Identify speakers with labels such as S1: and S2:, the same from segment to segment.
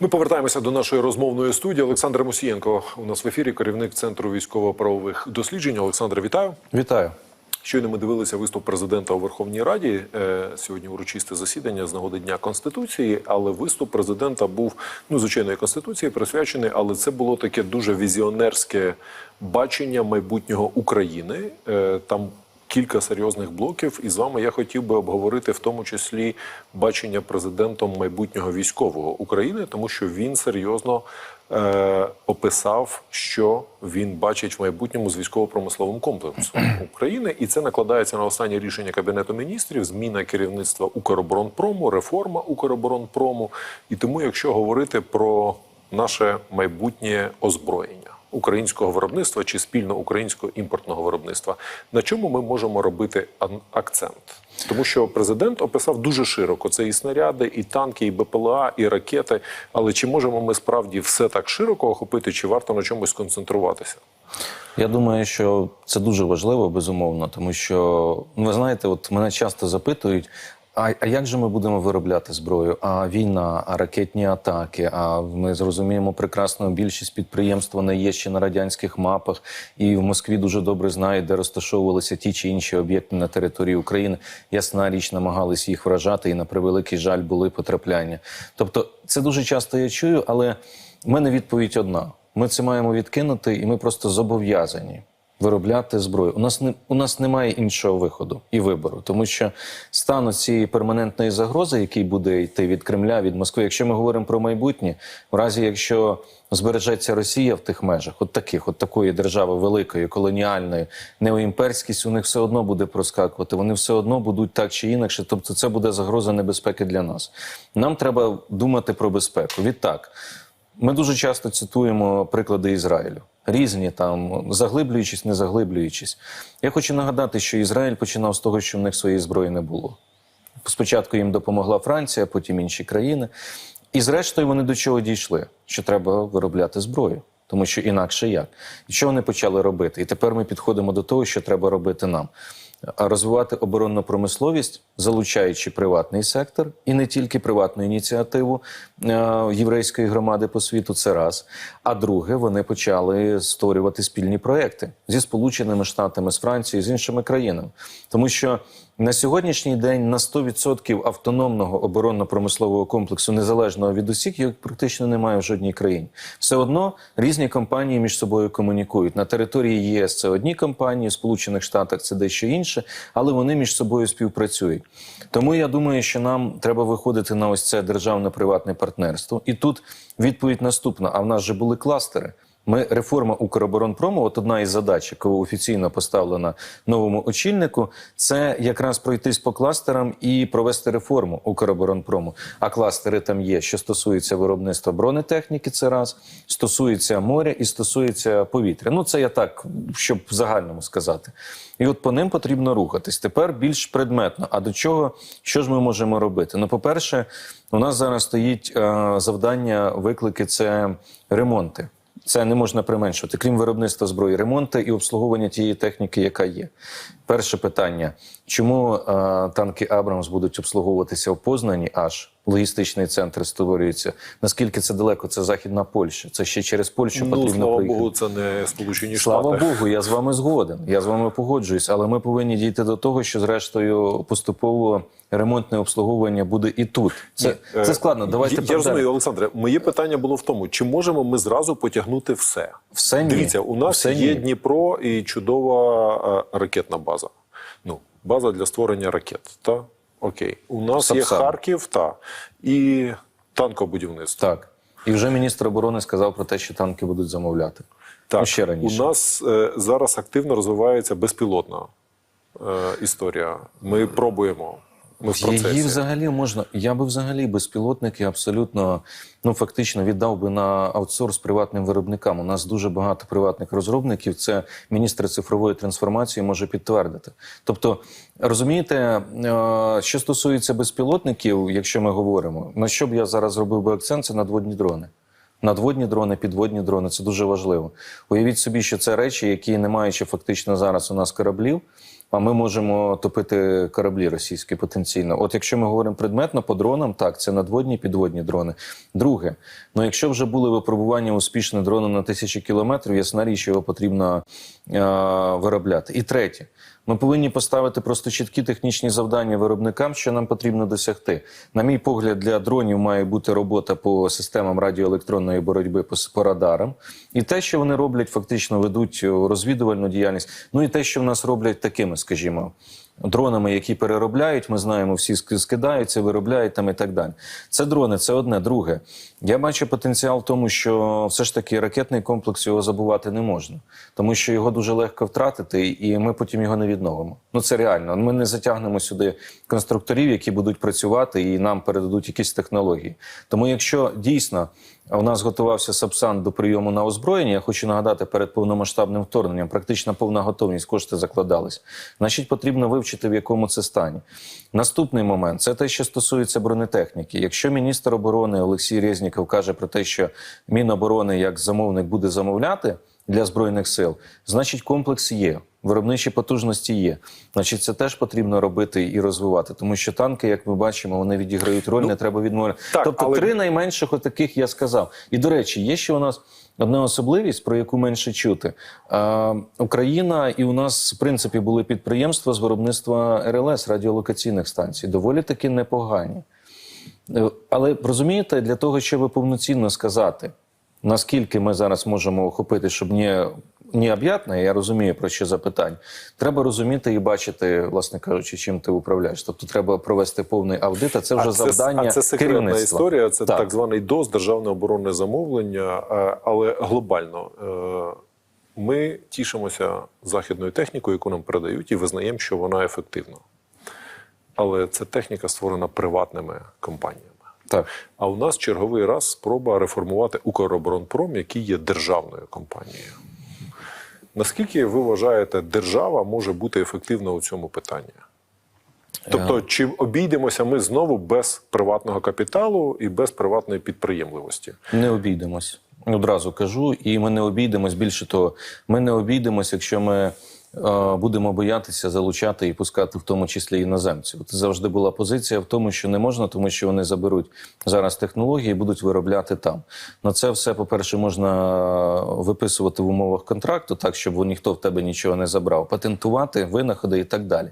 S1: Ми повертаємося до нашої розмовної студії. Олександр Мусієнко у нас в ефірі, керівник центру військово-правових досліджень. Олександр, вітаю.
S2: Вітаю.
S1: Щойно ми дивилися виступ президента у Верховній Раді. Е, Сьогодні урочисте засідання з нагоди Дня Конституції, але виступ президента був ну звичайно і конституції присвячений, але це було таке дуже візіонерське бачення майбутнього України. Е, Там кілька серйозних блоків, і з вами я хотів би обговорити в тому числі бачення президентом майбутнього військового України, тому що він серйозно е, описав, що він бачить в майбутньому з військово-промисловим комплексом України, і це накладається на останнє рішення кабінету міністрів, зміна керівництва Укроборонпрому, реформа Укроборонпрому. І тому, якщо говорити про наше майбутнє озброєння українського виробництва чи спільно українського імпортного виробництва, на чому ми можемо робити акцент? Тому що президент описав дуже широко це і снаряди, і танки, і БПЛА, і ракети. Але чи можемо ми справді все так широко охопити, чи варто на чомусь концентруватися?
S2: Я думаю, що це дуже важливо, безумовно, тому що ну, ви знаєте, от мене часто запитують. А, а як же ми будемо виробляти зброю? А війна, а ракетні атаки? А ми зрозуміємо прекрасно, більшість підприємств не є ще на радянських мапах, і в Москві дуже добре знають, де розташовувалися ті чи інші об'єкти на території України. Ясна річ, намагались їх вражати, і на превеликий жаль були потрапляння. Тобто, це дуже часто я чую, але в мене відповідь одна: ми це маємо відкинути, і ми просто зобов'язані виробляти зброю. У нас не у нас немає іншого виходу і вибору, тому що стану цієї перманентної загрози, який буде йти від Кремля, від Москви, якщо ми говоримо про майбутнє, в разі якщо збережеться Росія в тих межах, от таких, от такої держави великої, колоніальної, неоімперськість у них все одно буде проскакувати. Вони все одно будуть так чи інакше. Тобто, це буде загроза небезпеки для нас. Нам треба думати про безпеку. Відтак. Ми дуже часто цитуємо приклади Ізраїлю. Різні там, заглиблюючись, не заглиблюючись. Я хочу нагадати, що Ізраїль починав з того, що в них своєї зброї не було. Спочатку їм допомогла Франція, потім інші країни. І зрештою вони до чого дійшли? Що треба виробляти зброю. Тому що інакше як? І що вони почали робити? І тепер ми підходимо до того, що треба робити нам. Розвивати оборонну промисловість, залучаючи приватний сектор і не тільки приватну ініціативу е, єврейської громади по світу, це раз. А друге, вони почали створювати спільні проекти зі Сполученими Штатами, з Францією, з іншими країнами. Тому що на сьогоднішній день на 100% автономного оборонно-промислового комплексу, незалежного від усіх, його практично немає в жодній країні. Все одно різні компанії між собою комунікують. На території ЄС це одні компанії, в Сполучених Штатах це дещо інше, але вони між собою співпрацюють. Тому я думаю, що нам треба виходити на ось це державно-приватне партнерство. І тут відповідь наступна: а в нас же були кластери. Ми реформа Укроборонпрому, от одна із задач, яка офіційно поставлена новому очільнику, це якраз пройтись по кластерам і провести реформу Укроборонпрому. А кластери там є, що стосується виробництва бронетехніки, це раз стосується моря і стосується повітря. Ну це я так, щоб в загальному сказати. І от по ним потрібно рухатись. Тепер більш предметно. А до чого що ж ми можемо робити? Ну, по-перше, у нас зараз стоїть е, завдання, виклики це ремонти. Це не можна применшувати, крім виробництва зброї, ремонту і обслуговування тієї техніки, яка є. Перше питання: чому е, танки Абрамс будуть обслуговуватися в Познані? Аж логістичний центр створюється. Наскільки це далеко? Це західна Польща. Це ще через Польщу
S1: Ну
S2: потрібно
S1: слава
S2: проїхати.
S1: Богу, це не Сполучені
S2: Слава Богу, я з вами згоден. Я з вами погоджуюсь, але ми повинні дійти до того, що зрештою поступово ремонтне обслуговування буде і тут. Це,
S1: Е,
S2: це складно. Давайте
S1: я, я розумію, Олександре. Моє питання було в тому, чи можемо ми зразу потягнути все?
S2: Все ні.
S1: Дивіться, у нас
S2: Все
S1: є
S2: ні.
S1: Дніпро і чудова е, ракетна база. Ну, база для створення ракет. Та окей, у нас є
S2: Сапсан.
S1: Харків та і танкобудівництво.
S2: Так. І вже міністр оборони сказав про те, що танки будуть замовляти.
S1: Так,
S2: Ну, ще раніше.
S1: у нас е, зараз активно розвивається безпілотна е, історія. Ми пробуємо. Ми в процесі.
S2: Її взагалі можна. Я би взагалі безпілотники абсолютно ну фактично віддав би на аутсорс приватним виробникам. У нас дуже багато приватних розробників. Це міністр цифрової трансформації може підтвердити. Тобто, розумієте, е, що стосується безпілотників, якщо ми говоримо, на що б я зараз зробив би акцент, це надводні дрони. Надводні дрони, підводні дрони це дуже важливо. Уявіть собі, що це речі, які не маючи фактично зараз у нас кораблів, а ми можемо топити кораблі російські потенційно. От якщо ми говоримо предметно по дронам, так це надводні підводні дрони. Друге, ну якщо вже були випробування успішне дрони на тисячі кілометрів, ясна річ його потрібно е, виробляти. І третє. Ми повинні поставити просто чіткі технічні завдання виробникам, що нам потрібно досягти. На мій погляд, для дронів має бути робота по системам радіоелектронної боротьби по, радарам, і те, що вони роблять, фактично ведуть розвідувальну діяльність. Ну і те, що в нас роблять такими, скажімо. Дронами, які переробляють, ми знаємо, всі скидаються, виробляють там і так далі. Це дрони, це одне. Друге, я бачу потенціал в тому, що все ж таки ракетний комплекс його забувати не можна, тому що його дуже легко втратити, і ми потім його не відновимо. Ну це реально. Ми не затягнемо сюди конструкторів, які будуть працювати і нам передадуть якісь технології. Тому, якщо дійсно у нас готувався Сапсан до прийому на озброєння, я хочу нагадати, перед повномасштабним вторгненням практично повна готовність, кошти закладались. Значить, потрібно вивчити, в якому це стані. Наступний момент це те, що стосується бронетехніки. Якщо міністр оборони Олексій Резніков каже про те, що Міноборони як замовник буде замовляти для збройних сил, значить комплекс є. Виробничі потужності є. Значить, це теж потрібно робити і розвивати, тому що танки, як ми бачимо, вони відіграють роль, не треба відмовляти.
S1: так,
S2: тобто,
S1: але-
S2: три найменших отаких я сказав. І до речі, є ще у нас одна особливість, про яку менше чути. Е, Україна і у нас в принципі були підприємства з виробництва РЛС радіолокаційних станцій, доволі таки непогані. Е, Але розумієте, для того, щоб повноцінно сказати, наскільки ми зараз можемо охопити, щоб не, не об'ятне, я розумію про що запитання. Треба розуміти і бачити, власне кажучи, чим ти управляєш. Тобто треба провести повний аудит, а це вже завдання
S1: а це секретна
S2: керівництва.
S1: історія. Це так.
S2: Так.
S1: званий ДОЗ, державне оборонне замовлення. Е, Але глобально е, ми тішимося західною технікою, яку нам передають, і визнаємо, що вона ефективна. Але це техніка створена приватними компаніями.
S2: Так.
S1: А у нас черговий раз спроба реформувати Укроборонпром, який є державною компанією. Наскільки ви вважаєте, держава може бути ефективна у цьому питанні? Тобто, чи обійдемося ми знову без приватного капіталу і без приватної підприємливості?
S2: Не обійдемось. Одразу кажу, і ми не обійдемось. Більше того, ми не обійдемось, якщо ми е, будемо боятися залучати і пускати, в тому числі іноземців. Це завжди була позиція в тому, що не можна, тому що вони заберуть зараз технології і будуть виробляти там. На це все, по-перше, можна виписувати в умовах контракту, так щоб ніхто в тебе нічого не забрав, патентувати винаходи і так далі.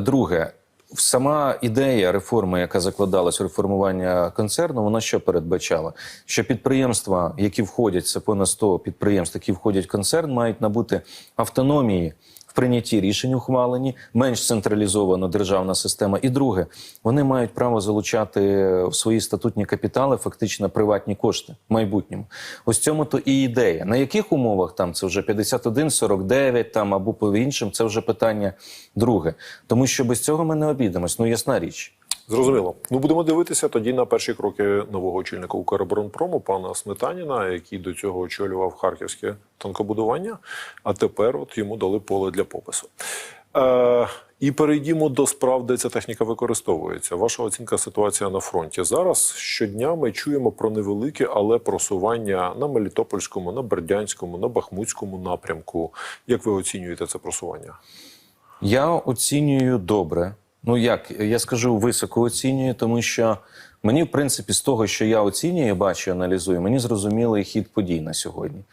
S2: Друге, сама ідея реформи, яка закладалась реформування концерну, вона що передбачала? Що підприємства, які входять, це понад 100 підприємств, які входять в концерн, мають набути автономії. В прийнятті рішень ухвалені, менш централізована державна система. І друге, вони мають право залучати в свої статутні капітали фактично приватні кошти в майбутньому. Ось цьому то і ідея. На яких умовах там це вже 51, 49 там або по іншим, це вже питання друге. Тому що без цього ми не обійдемось. Ну ясна річ.
S1: Зрозуміло. Ну будемо дивитися тоді на перші кроки нового очільника Укроборонпрому, пана Сметаніна, який до цього очолював харківське танкобудування. А тепер от йому дали поле для попису. Е, і перейдімо до справ, де ця техніка використовується. Ваша оцінка ситуація на фронті. Зараз щодня ми чуємо про невелике, але просування на Мелітопольському, на Бердянському, на Бахмутському напрямку. Як ви оцінюєте це просування?
S2: Я оцінюю добре. Ну як я скажу, високо оцінюю, тому що мені, в принципі, з того, що я оцінюю, бачу, аналізую, мені зрозумілий хід подій на сьогодні.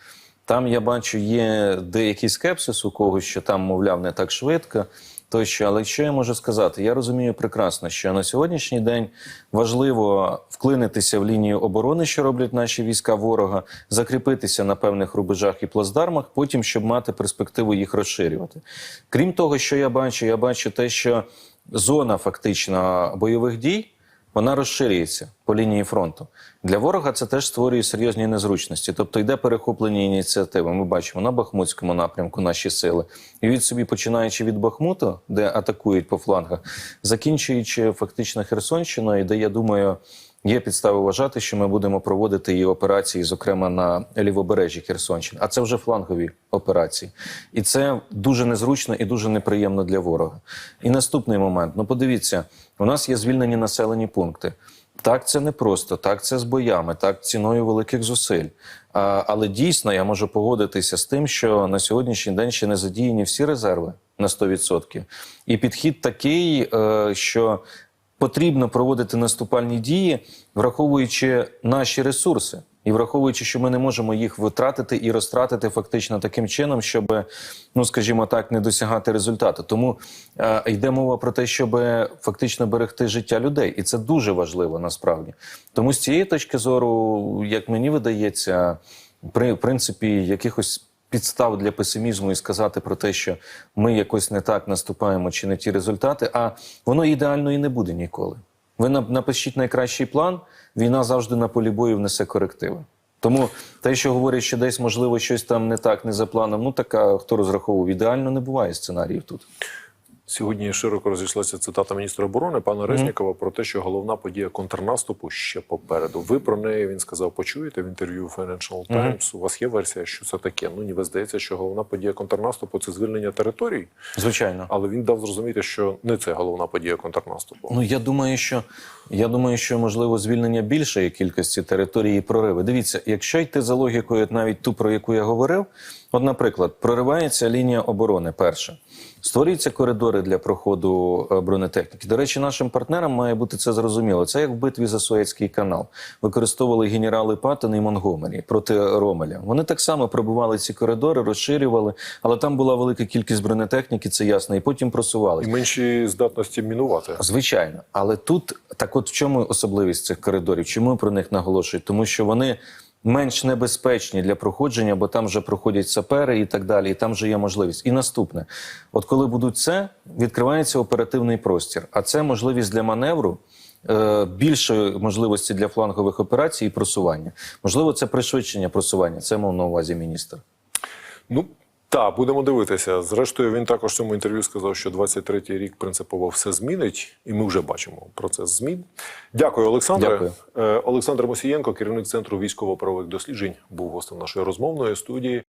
S2: Там я бачу, є деякий скепсис у когось, що там, мовляв, не так швидко. Тощо, але що я можу сказати? Я розумію прекрасно, що на сьогоднішній день важливо вклинитися в лінію оборони, що роблять наші війська ворога, закріпитися на певних рубежах і плацдармах, потім щоб мати перспективу їх розширювати. Крім того, що я бачу, я бачу те, що зона фактично бойових дій. Вона розширюється по лінії фронту. Для ворога це теж створює серйозні незручності. Тобто йде перехоплення ініціативи. Ми бачимо на Бахмутському напрямку наші сили. І від собі, починаючи від Бахмуту, де атакують по флангах, закінчуючи фактично Херсонщиною, де я думаю. Є підстави вважати, що ми будемо проводити і операції, зокрема на лівобережжі Херсонщини. А це вже флангові операції, і це дуже незручно і дуже неприємно для ворога. І наступний момент: ну подивіться, у нас є звільнені населені пункти. Так, це непросто, так, це з боями, так, ціною великих зусиль. А, але дійсно я можу погодитися з тим, що на сьогоднішній день ще не задіяні всі резерви на 100%. І підхід такий, е, що потрібно проводити наступальні дії, враховуючи наші ресурси. І враховуючи, що ми не можемо їх витратити і розтратити фактично таким чином, щоб, ну скажімо так, не досягати результату. Тому е, йде мова про те, щоб фактично берегти життя людей, і це дуже важливо насправді. Тому з цієї точки зору, як мені видається, при принципі якихось підстав для песимізму і сказати про те, що ми якось не так наступаємо чи не ті результати, а воно ідеально і не буде ніколи. Ви напишіть найкращий план, війна завжди на полі бою внесе корективи. Тому те, що говорять, що десь можливо щось там не так, не за планом, ну така хто розраховував, ідеально не буває сценаріїв тут.
S1: Сьогодні широко розійшлася цитата міністра оборони пана Резнікова про те, що головна подія контрнаступу ще попереду. Ви про неї він сказав, почуєте в інтерв'ю Financial Times. У вас є версія, що це таке? Ну ніби здається, що головна подія контрнаступу це звільнення територій,
S2: Звичайно.
S1: але він дав зрозуміти, що не це головна подія контрнаступу.
S2: Ну я думаю, що я думаю, що можливо звільнення більшої кількості території і прориви. Дивіться, якщо йти за логікою, навіть ту, про яку я говорив, от, наприклад, проривається лінія оборони. Перша створюються коридори для проходу е, бронетехніки. До речі, нашим партнерам має бути це зрозуміло. Це як в битві за Суецький канал. Використовували генерали Паттон і Монгомері проти Ромеля. Вони так само пробували ці коридори, розширювали, але там була велика кількість бронетехніки, це ясно, і потім просувалися.
S1: І менші здатності мінувати.
S2: Звичайно, але тут так, от в чому особливість цих коридорів? Чому про них наголошую? Тому що вони менш небезпечні для проходження, бо там вже проходять сапери і так далі, і там вже є можливість. І наступне: от коли будуть це, відкривається оперативний простір, а це можливість для маневру. Більшої можливості для флангових операцій і просування. Можливо, це пришвидшення просування. Це мав на увазі міністр.
S1: Ну так, будемо дивитися. Зрештою, він також в цьому інтерв'ю сказав, що 23-й рік принципово все змінить, і ми вже бачимо процес змін. Дякую, Олександре.
S2: Дякую.
S1: Е, Олександр Мосієнко, керівник центру військово-правових досліджень, був гостем нашої розмовної студії.